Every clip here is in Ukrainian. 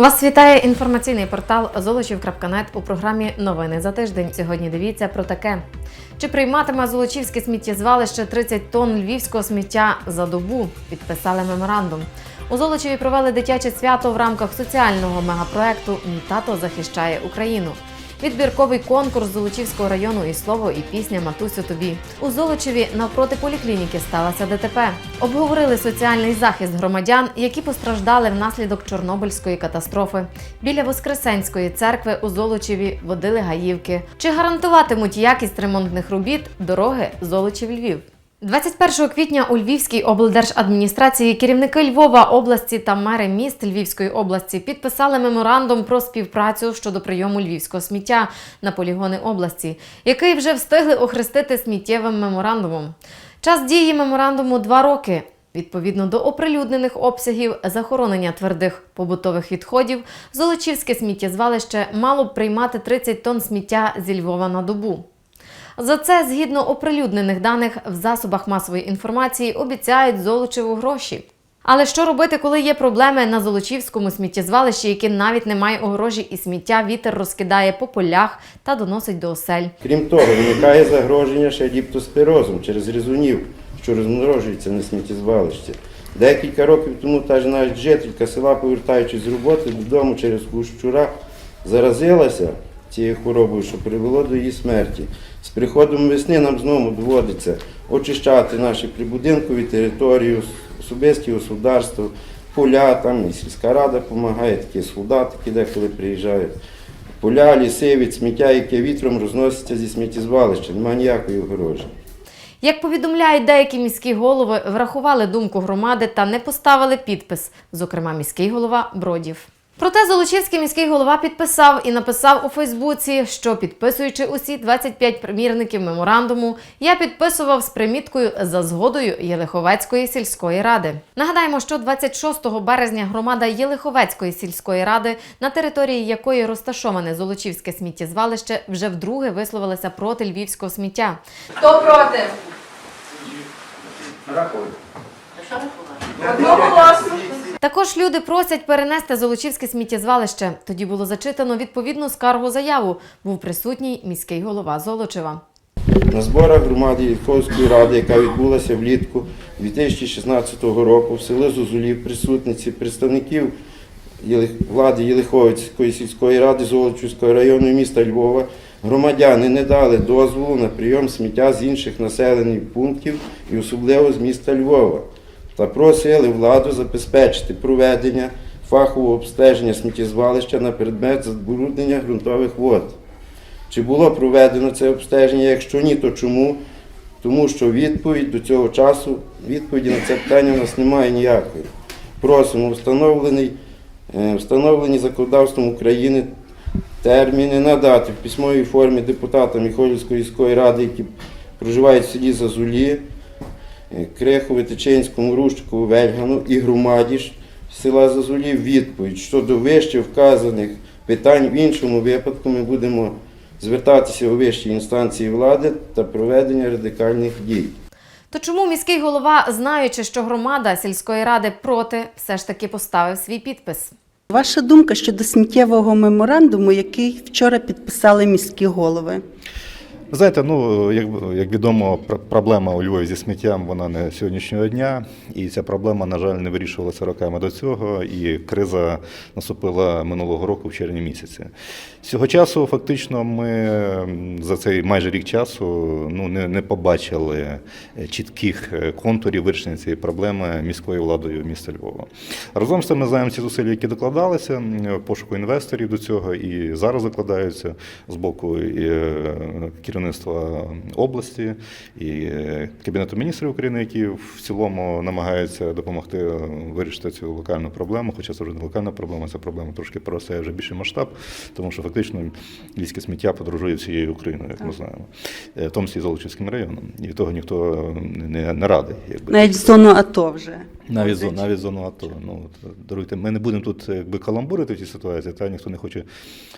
Вас вітає інформаційний портал Золочів.нет у програмі Новини за тиждень. Сьогодні дивіться про таке: чи прийматиме Золочівське сміттєзвалище 30 тонн львівського сміття за добу? Підписали меморандум. У Золочеві провели дитяче свято в рамках соціального мегапроекту тато захищає Україну. Відбірковий конкурс Золочівського району і слово, і пісня Матусю тобі. У Золочеві навпроти поліклініки сталося ДТП. Обговорили соціальний захист громадян, які постраждали внаслідок Чорнобильської катастрофи. Біля Воскресенської церкви у Золочеві водили гаївки. Чи гарантуватимуть якість ремонтних робіт дороги Золочів-Львів? 21 квітня у Львівській облдержадміністрації керівники Львова області та мери міст Львівської області підписали меморандум про співпрацю щодо прийому львівського сміття на полігони області, який вже встигли охрестити сміттєвим меморандумом. Час дії меморандуму два роки. Відповідно до оприлюднених обсягів захоронення твердих побутових відходів, Золочівське сміттєзвалище мало б приймати 30 тонн сміття зі Львова на добу. За це, згідно оприлюднених даних в засобах масової інформації, обіцяють Золочеву гроші. Але що робити, коли є проблеми на Золочівському сміттєзвалищі, яке навіть не має огорожі, і сміття вітер розкидає по полях та доносить до осель? Крім того, виникає загроження ще діптоспірозом через різунів, що розмножуються на сміттєзвалищі. Декілька років тому та ж навіть жителька села, повертаючись з роботи додому через щура, заразилася цією хворобою, що привело до її смерті. З приходом весни нам знову доводиться очищати наші прибудинкові території, особисті господарства, поля, там і сільська рада допомагає, такі солдатики деколи приїжджають. Поля, ліси від сміття, яке вітром розноситься зі сміттєзвалища, немає ніякої огорожі. Як повідомляють деякі міські голови, врахували думку громади та не поставили підпис, зокрема міський голова Бродів. Проте Золочівський міський голова підписав і написав у Фейсбуці, що підписуючи усі 25 примірників меморандуму, я підписував з приміткою за згодою Єлиховецької сільської ради. Нагадаємо, що 26 березня громада Єлиховецької сільської ради, на території якої розташоване Золочівське сміттєзвалище, вже вдруге висловилася проти львівського сміття. Хто проти? Одноголосно. Також люди просять перенести Золочівське сміттєзвалище. Тоді було зачитано відповідну скаргу заяву. Був присутній міський голова Золочева. На зборах громади Ільховської ради, яка відбулася влітку 2016 року в селі Зозулів, присутниці представників влади Єлиховицької сільської ради Золочівського району міста Львова, громадяни не дали дозволу на прийом сміття з інших населених пунктів і особливо з міста Львова та просили владу забезпечити проведення фахового обстеження сміттєзвалища на предмет забруднення ґрунтових вод. Чи було проведено це обстеження? Якщо ні, то чому? Тому що відповідь до цього часу, відповіді на це питання у нас немає ніякої. Просимо встановлений, е, встановлені законодавством України терміни надати в письмовій формі депутатам Міхолівської міської ради, які проживають в селі Зазулі, е, Крихові, Тичинському, Рущикову, Вельгану і громаді ж села Зазулі відповідь щодо вище вказаних питань. В іншому випадку ми будемо звертатися у вищі інстанції влади та проведення радикальних дій. То чому міський голова, знаючи, що громада сільської ради проти, все ж таки поставив свій підпис? Ваша думка щодо сміттєвого меморандуму, який вчора підписали міські голови? Знаєте, ну як, як відомо, пр- проблема у Львові зі сміттям вона не сьогоднішнього дня, і ця проблема, на жаль, не вирішувалася роками до цього. І криза наступила минулого року в червні місяці. Цього часу, фактично, ми за цей майже рік часу ну не, не побачили е, чітких е, контурів вирішення цієї проблеми міською владою міста Львова. Разом з тим ми знаємо ці зусилля, які докладалися пошуку інвесторів до цього, і зараз закладаються з боку е, керівництва області і е, Кабінету міністрів України, які в цілому намагаються допомогти е, вирішити цю локальну проблему. Хоча це вже не локальна проблема, ця проблема трошки переростає вже більший масштаб, тому що фактично львівське сміття подорожує всією Україною, як ми знаємо, Е, в тому числі Золочівським районом. І того ніхто не, не радий. Якби. Навіть зону АТО вже. Навіть, навіть зону АТО. Ну, даруйте, ми не будемо тут якби каламбурити в цій ситуації, та ніхто не хоче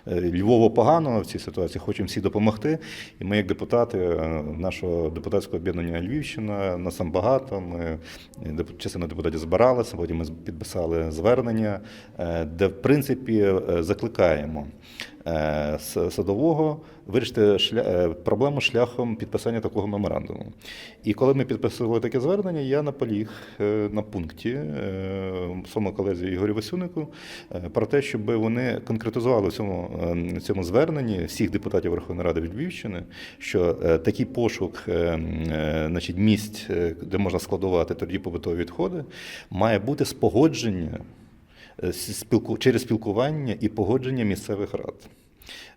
е, Львову погано в цій ситуації, хочемо всі допомогти. І ми, як депутати е, нашого депутатського об'єднання Львівщина, нас там багато. Ми частина депутатів збиралися, потім ми підписали звернення, де в принципі закликаємо садового вирішити шля... е, проблему шляхом підписання такого меморандуму. І коли ми підписували таке звернення, я наполіг е, на пункті е, своєму колезі Ігорю Васюнику е, про те, щоб вони конкретизували в цьому, е, цьому зверненні всіх депутатів Верховної Ради від Львівщини, що е, такий пошук е, е, значить, місць, е, де можна складувати тверді побутові відходи, має бути з через спілкування і погодження місцевих рад.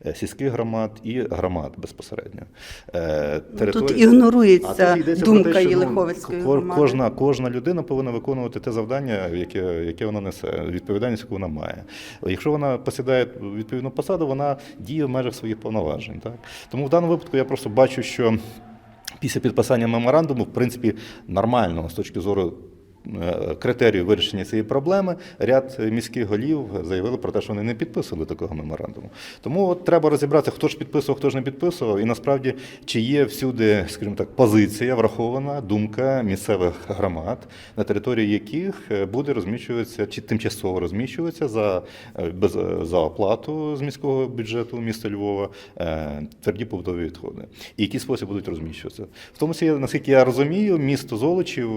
е, Сільських громад і громад безпосередньо. Е, Тут ігнорується а тут про думка те, ну, Єлиховецької громади. Кожна, кожна людина повинна виконувати те завдання, яке, яке вона несе, відповідальність, яку вона має. Якщо вона посідає відповідну посаду, вона діє в межах своїх повноважень. Так? Тому в даному випадку я просто бачу, що після підписання меморандуму, в принципі, нормально з точки зору. Е, Критерію вирішення цієї проблеми ряд міських голів заявили про те, що вони не підписували такого меморандуму. Тому от треба розібратися, хто ж підписував, хто ж не підписував, і насправді чи є всюди, скажімо так, позиція врахована думка місцевих громад, на території яких е, буде розміщуватися чи тимчасово розміщуватися за, е, без, за оплату з міського бюджету міста Львова тверді побутові відходи. І який спосіб будуть розміщуватися. В тому числі, наскільки я розумію, місто Золочів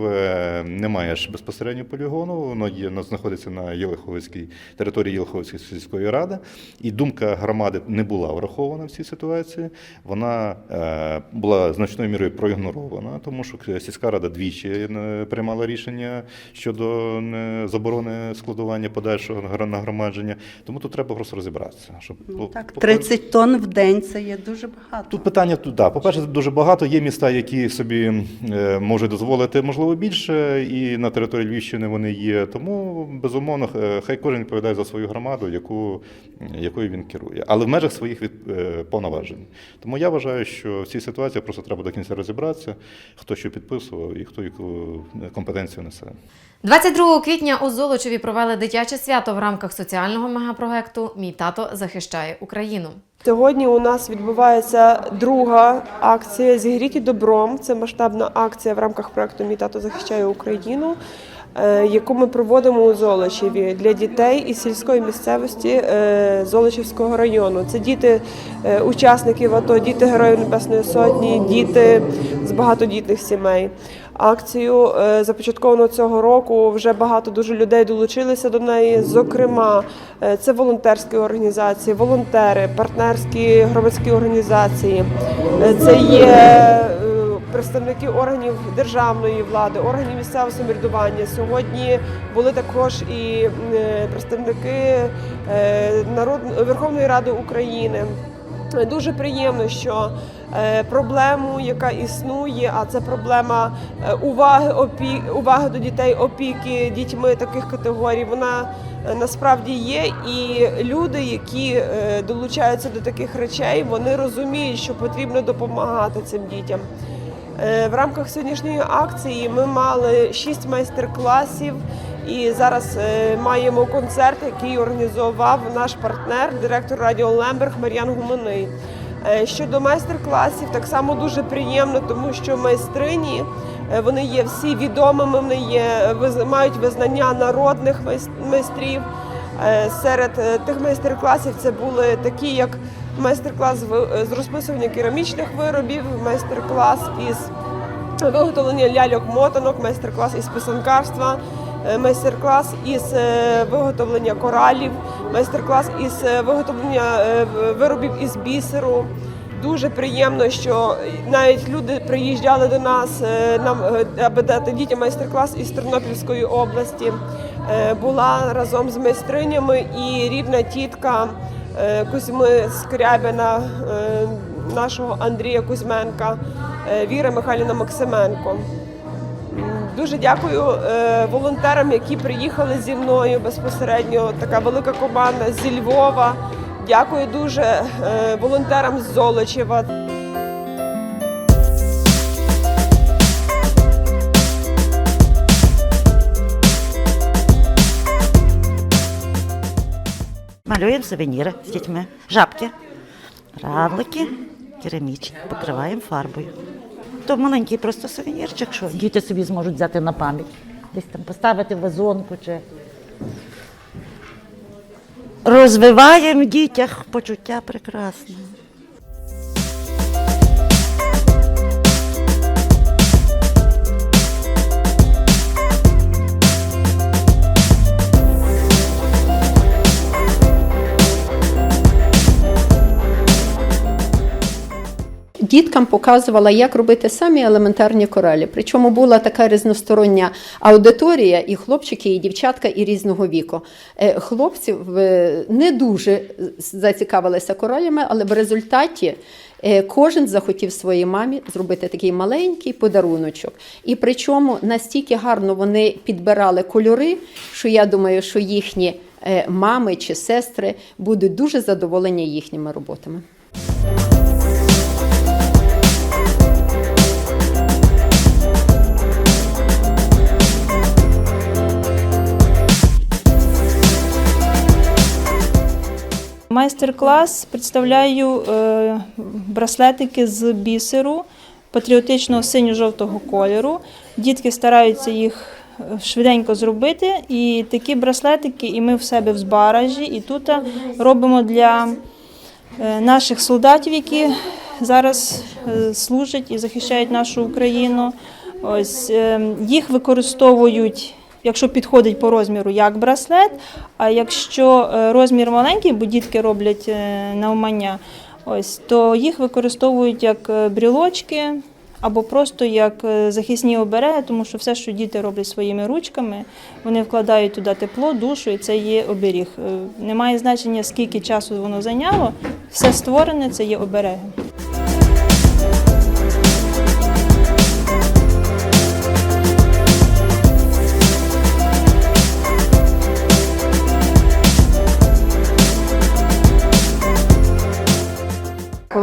не має ж безпосередньо полігону, воно є знаходиться на Єлиховицькій території Єлиховицької сільської ради, і думка громади не була врахована в цій ситуації. Вона е, була значною мірою проігнорована, тому що сільська рада двічі е, приймала рішення щодо е, заборони складування подальшого нагромадження. Тому тут треба просто розібратися. Щоб Ну, так, по- 30 тонн в день це є дуже багато. Тут питання тут, да. По-перше, дуже багато. Є міста, які собі можуть дозволити, можливо, більше, і на території Львівщини вони є. Тому, безумовно, е, хай кожен відповідає за свою громаду, яку, якою він керує, але в межах своїх від, е, повноважень. Тому я вважаю, що в цій ситуації просто треба до кінця розібратися, хто що підписував і хто яку е, компетенцію несе. 22 квітня у Золочеві провели дитяче свято в рамках соціального мегапроекту Мій тато захищає Україну. Сьогодні у нас відбувається друга акція Зігріті добром. Це масштабна акція в рамках проекту Мій тато захищає Україну, е, яку ми проводимо у Золочеві для дітей із сільської місцевості е, Золочівського району. Це діти е, учасників АТО, діти Героїв Небесної Сотні, діти з багатодітних сімей. Акцію е, започатковано цього року. Вже багато дуже людей долучилися до неї. Зокрема, е, це волонтерські організації, волонтери, партнерські громадські організації. Е, Це є представники органів державної влади, органів місцевого самоврядування. Сьогодні були також і представники народ Верховної Ради України. Дуже приємно, що проблему, яка існує, а це проблема е, уваги опі... уваги до дітей, опіки дітьми таких категорій, вона е, насправді є. І люди, які е, долучаються до таких речей, вони розуміють, що потрібно допомагати цим дітям. Е, В рамках сьогоднішньої акції ми мали шість майстер-класів. І зараз е, маємо концерт, який організував наш партнер, директор Радіо Лемберг Мар'ян Гуманий. Е, Щодо майстер-класів, так само дуже приємно, тому що майстрині е, вони є всі відомими, вони є мають визнання народних майстрів. Е, Серед тих майстер-класів це були такі, як майстер-клас з розписування керамічних виробів, майстер-клас із виготовлення ляльок-мотанок, майстер-клас із писанкарства, майстер-клас із виготовлення коралів, майстер-клас із е, виготовлення е, виробів із бісеру. Дуже приємно, що навіть люди приїжджали до нас е, нам аби дати дітям майстер-клас із Тернопільської області. Була разом з майстринями і рідна тітка Кузьми Скрябіна, нашого Андрія Кузьменка, Віра Михайлівна Максименко. Дуже дякую е, волонтерам, які приїхали зі мною безпосередньо. Така велика команда зі Львова. Дякую дуже е, волонтерам з Золочева. Малюємо сувеніри з дітьми, жабки, равлики, керамічні, покриваємо фарбою. То маленький просто сувенірчик, що діти собі зможуть взяти на пам'ять. Десь там поставити вазонку чи. Розвиваємо в дітях почуття прекрасне. Діткам показувала, як робити самі елементарні коралі. Причому була така різностороння аудиторія, і хлопчики, і дівчатка, і різного віку. Е, Хлопці е, не дуже зацікавилися коралями, але в результаті е, кожен захотів своїй мамі зробити такий маленький подаруночок. І причому настільки гарно вони підбирали кольори, що я думаю, що їхні е, мами чи сестри будуть дуже задоволені їхніми роботами. Майстер-клас представляю е, браслетики з бісеру патріотичного синьо-жовтого кольору. Дітки стараються їх е, швиденько зробити. І такі браслетики, і ми в себе в збаражі, і тут робимо для е, наших солдатів, які зараз е, служать і захищають нашу Україну. Ось е, їх використовують. Якщо підходить по розміру як браслет, а якщо е, розмір маленький, бо дітки роблять е, навмання, ось то їх використовують як е, брілочки або просто як захисні обереги, тому що все, що діти роблять своїми ручками, вони вкладають туди тепло, душу, і це є оберіг. Немає значення, скільки часу воно зайняло, все створене це є обереги.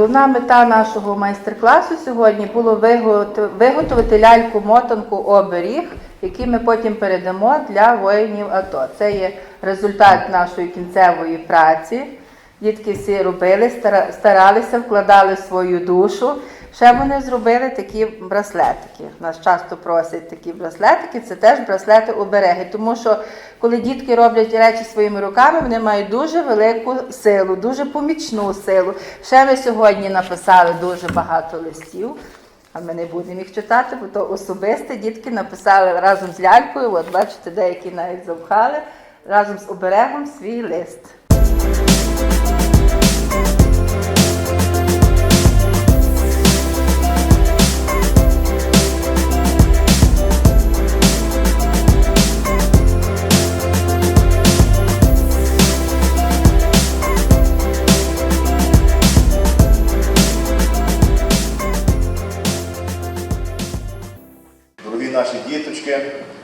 Головна мета нашого майстер-класу сьогодні було виготовити ляльку-мотанку оберіг, який ми потім передамо для воїнів АТО. Це є результат нашої кінцевої праці. Дітки всі робили, старалися, вкладали свою душу. Ще вони зробили такі браслетики. Нас часто просять такі браслетики. Це теж браслети обереги. Тому що коли дітки роблять речі своїми руками, вони мають дуже велику силу, дуже помічну силу. Ще ми сьогодні написали дуже багато листів. А ми не будемо їх читати, бо то особисте дітки написали разом з лялькою. От бачите, деякі навіть завхали разом з оберегом свій лист.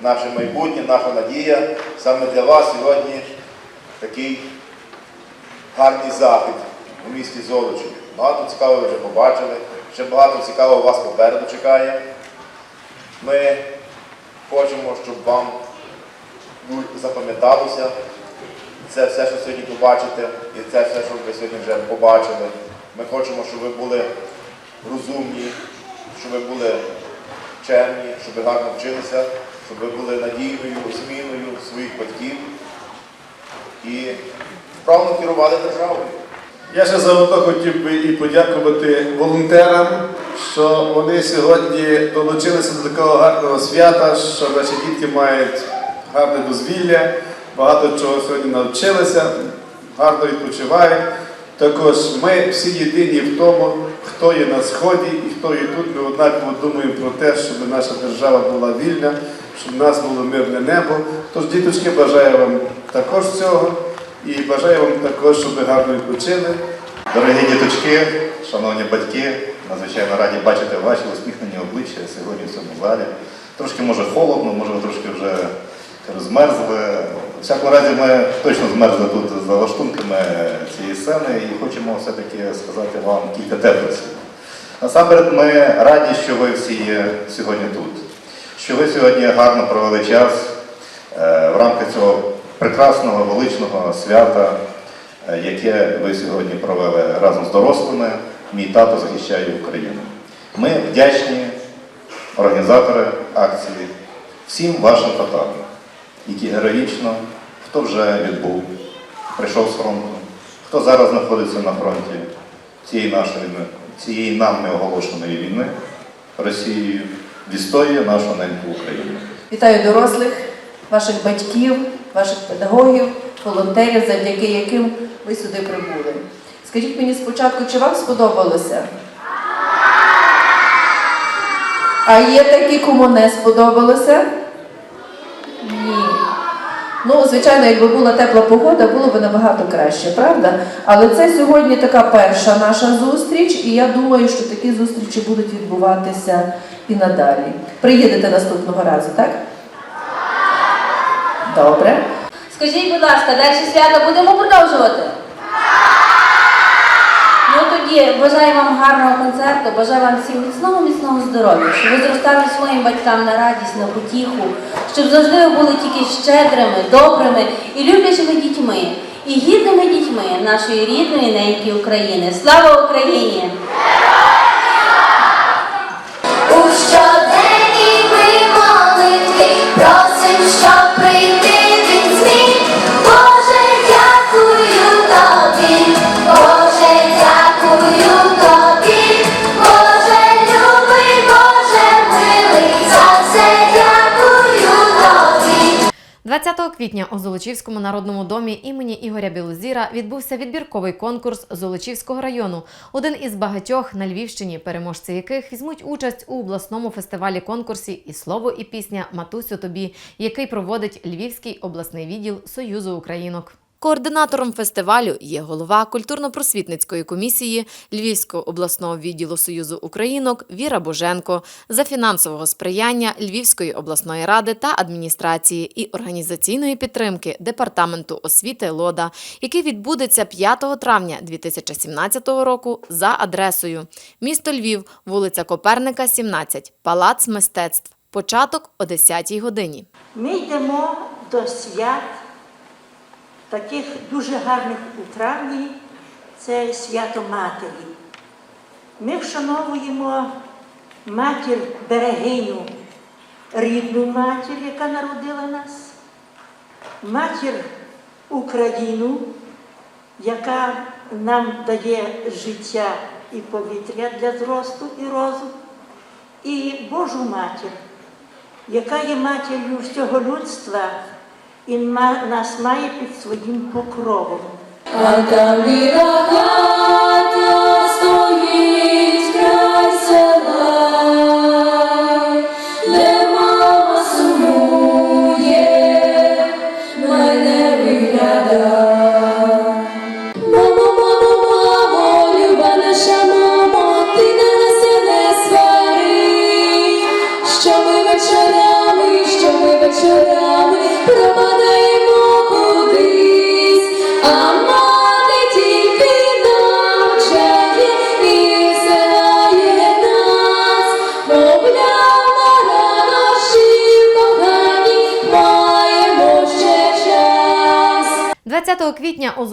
Наше майбутнє, наша надія. Саме для вас сьогодні такий гарний захід у місті Золочів. Багато цікавого ви вже побачили, ще багато цікавого вас попереду чекає. Ми хочемо, щоб вам запам'яталося це все, що сьогодні побачите, і це все, що ви сьогодні вже побачили. Ми хочемо, щоб ви були розумні, щоб ви були чемні, щоб ви гарно вчилися, щоб ви були надійною зміною своїх батьків і вправно керували державою. Я ще заодно хотів би і подякувати волонтерам, що вони сьогодні долучилися до такого гарного свята, що наші дітки мають гарне дозвілля, багато чого сьогодні навчилися, гарно відпочивають. Також ми всі єдині в тому, хто є на сході і хто є тут. Ми однаково думаємо про те, щоб наша держава була вільна, щоб в нас було мирне небо. Тож, діточки, бажаю вам також цього і бажаю вам також, щоб ви гарно відпочили. Дорогі діточки, шановні батьки, надзвичайно раді бачити ваші усміхнені обличчя сьогодні в цьому залі. Трошки може холодно, може трошки вже розмерзли. У всякому разі, ми точно змерзли тут за лаштунками цієї сцени і хочемо все-таки сказати вам кілька теплих. Насамперед, ми раді, що ви всі є сьогодні тут, що ви сьогодні гарно провели час е, в рамках цього прекрасного величного свята. е, яке ви сьогодні провели разом з дорослими. Мій тато захищає Україну. Ми вдячні організатори акції, всім вашим татам, які героїчно, хто вже відбув, прийшов з фронту, хто зараз знаходиться на фронті цієї нашої цієї нам неоголошеної війни Росією, відстоює нашу неньку Україну. Вітаю дорослих, ваших батьків, ваших педагогів, волонтерів, завдяки яким ви сюди прибули. Скажіть мені спочатку, чи вам сподобалося? А є такі, кому не сподобалося? Ні. Ну, звичайно, якби була тепла погода, було б набагато краще, правда? Але це сьогодні така перша наша зустріч, і я думаю, що такі зустрічі будуть відбуватися і надалі. Приїдете наступного разу, так? Добре. Скажіть, будь ласка, далі свято будемо продовжувати? Тоді бажаю вам гарного концерту, бажаю вам всім міцного, міцного здоров'я, щоб ви зростали своїм батькам на радість, на потіху, щоб завжди ви були тільки щедрими, добрими і люблячими дітьми, і гідними дітьми нашої рідної неньки України. Слава Україні! Квітня у Золочівському народному домі імені Ігоря Білозіра відбувся відбірковий конкурс Золочівського району, один із багатьох на Львівщині, переможці яких візьмуть участь у обласному фестивалі конкурсі і слово і пісня Матусю тобі, який проводить Львівський обласний відділ Союзу Українок. Координатором фестивалю є голова культурно-просвітницької комісії Львівського обласного відділу Союзу Українок Віра Боженко за фінансового сприяння Львівської обласної ради та адміністрації і організаційної підтримки департаменту освіти Лода, який відбудеться 5 травня 2017 року за адресою місто Львів, вулиця Коперника, 17, Палац мистецтв. Початок о 10 годині. Ми йдемо до свят, таких дуже гарних у травні, це свято Матері. Ми вшановуємо матір берегиню, рідну матір, яка народила нас, матір Україну, яка нам дає життя і повітря для зросту і розуму, і Божу матір яка є матір'ю всього людства ма- нас має під своїм покровом.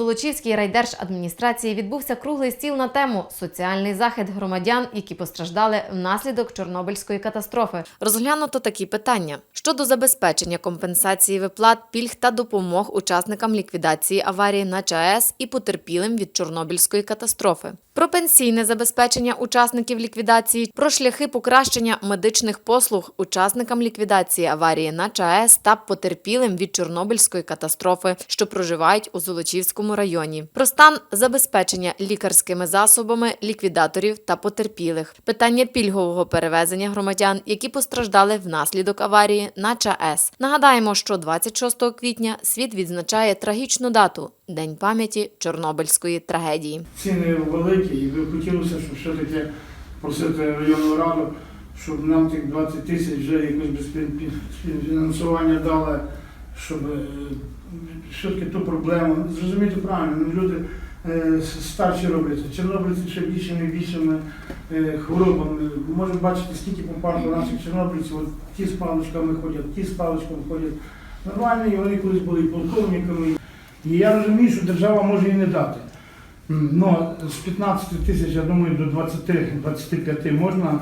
Золочівській райдержадміністрації відбувся круглий стіл на тему Соціальний захист громадян, які постраждали внаслідок Чорнобильської катастрофи. Розглянуто такі питання щодо забезпечення компенсації виплат, пільг та допомог учасникам ліквідації аварії на ЧАЕС і потерпілим від Чорнобильської катастрофи. Про пенсійне забезпечення учасників ліквідації, про шляхи покращення медичних послуг учасникам ліквідації аварії на ЧАЕС та потерпілим від Чорнобильської катастрофи, що проживають у Золочівському районі, про стан забезпечення лікарськими засобами ліквідаторів та потерпілих, питання пільгового перевезення громадян, які постраждали внаслідок аварії на ЧАЕС. Нагадаємо, що 26 квітня світ відзначає трагічну дату День пам'яті Чорнобильської трагедії. ціни великі, і би хотілося, щоб все-таки просити районну раду, щоб нам тих 20 тисяч вже якось фінансування дали, щоб е, все-таки ту проблему. Зрозуміти правильно, ну, люди е, старші робляться. Чорнобильці ще більшими і більшими е, хворобами. Можемо бачити, скільки попарку наших чорнобильців, от ті з паличками ходять, ті з паличками ходять. Нормальні, вони колись були і полковниками, І я розумію, що держава може і не дати. М, Ну, з 15 тисяч, я думаю, до 20-25 можна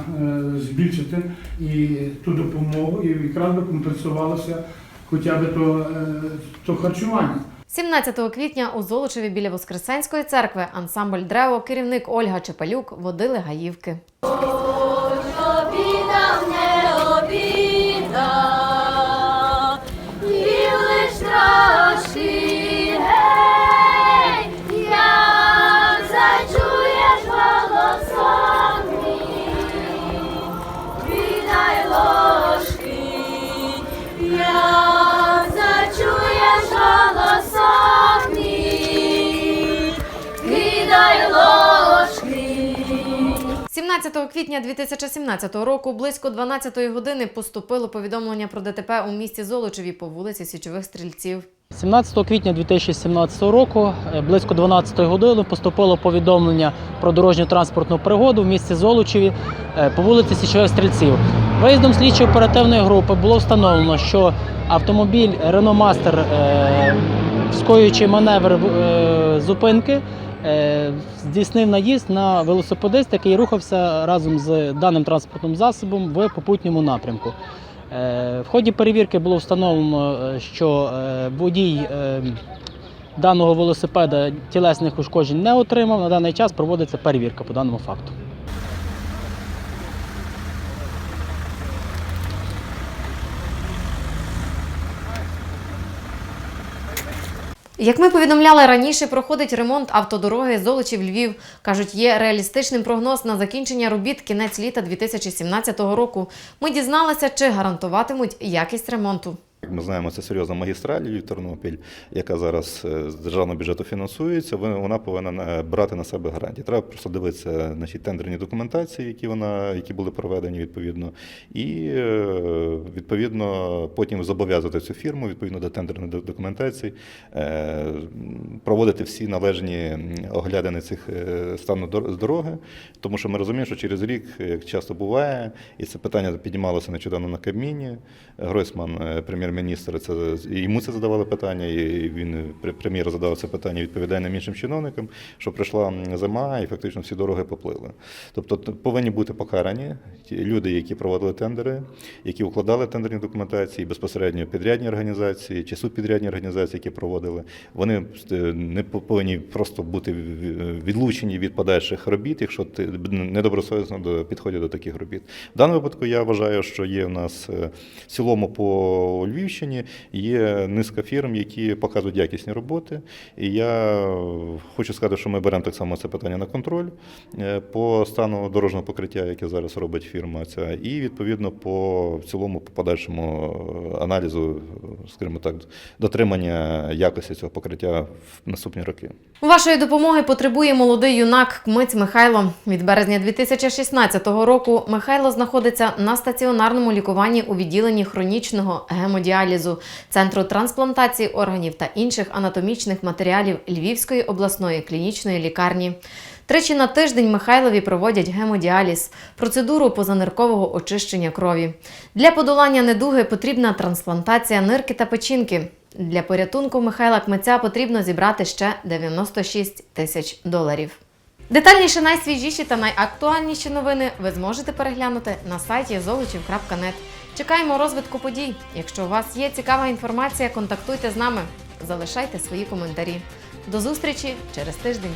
збільшити і ту допомогу, і якраз би компенсувалося хоча б то, е, то харчування. 17 квітня у Золочеві біля Воскресенської церкви ансамбль Древо, керівник Ольга Чепелюк водили гаївки. 17 квітня 2017 року близько 12 години поступило повідомлення про ДТП у місті Золочеві по вулиці Січових Стрільців. 17 квітня 2017 року е, близько 12 години поступило повідомлення про дорожню транспортну пригоду в місті Золочеві е, по вулиці Січових Стрільців. Виїздом слідчої оперативної групи було встановлено, що автомобіль Master, е, скоюючи маневр е, зупинки, здійснив наїзд на велосипедист, який рухався разом з даним транспортним засобом в попутньому напрямку. Е, В ході перевірки було встановлено, е, що е, водій е, даного велосипеда тілесних ушкоджень не отримав. На даний час проводиться перевірка по даному факту. Як ми повідомляли раніше, проходить ремонт автодороги Золочів Львів. Кажуть, є реалістичним прогноз на закінчення робіт кінець літа 2017 року. Ми дізналися, чи гарантуватимуть якість ремонту. Як ми знаємо, це серйозна магістраль Львів-Тернопіль, яка зараз е, з державного бюджету фінансується. Вона повинна брати на себе гарантії. Треба просто дивитися значить, тендерні документації, які вона які були проведені відповідно, і е, відповідно потім зобов'язати цю фірму відповідно до тендерної документації, е, проводити всі належні оглядини цих стану дор- дороги, тому що ми розуміємо, що через рік, як часто буває, і це питання піднімалося нещодавно на Кабміні. Гройсман, е, прем'єр-міністр, це йому це задавали питання, і він прем'єр задав це питання, відповідає нам іншим чиновникам, що прийшла зима і фактично всі дороги поплили. Тобто повинні бути покарані ті люди, які проводили тендери, які укладали тендерні документації, безпосередньо підрядні організації чи субпідрядні організації, які проводили. Вони не повинні просто бути відлучені від подальших робіт, якщо ти недобросовісно підходять до таких робіт. В даному випадку я вважаю, що є в нас е, в цілому по Львівщині є низка фірм, які показують якісні роботи. І я хочу сказати, що ми беремо так само це питання на контроль е, по стану дорожнього покриття, яке зараз робить фірма ця, і відповідно по цілому по подальшому е, аналізу, е, скажімо так, дотримання якості цього покриття в наступні роки. Вашої допомоги потребує молодий юнак Кмиць Михайло. Від березня 2016 року Михайло знаходиться на стаціонарному лікуванні у відділенні хронічного гемодіалізу Центру трансплантації органів та інших анатомічних матеріалів Львівської обласної клінічної лікарні. Тричі на тиждень Михайлові проводять гемодіаліз процедуру позаниркового очищення крові. Для подолання недуги потрібна трансплантація нирки та печінки. Для порятунку Михайла Кмиця потрібно зібрати ще 96 тисяч доларів. Детальніше найсвіжіші та найактуальніші новини ви зможете переглянути на сайті zolochiv.net. Чекаємо розвитку подій. Якщо у вас є цікава інформація, контактуйте з нами, залишайте свої коментарі. До зустрічі через тиждень.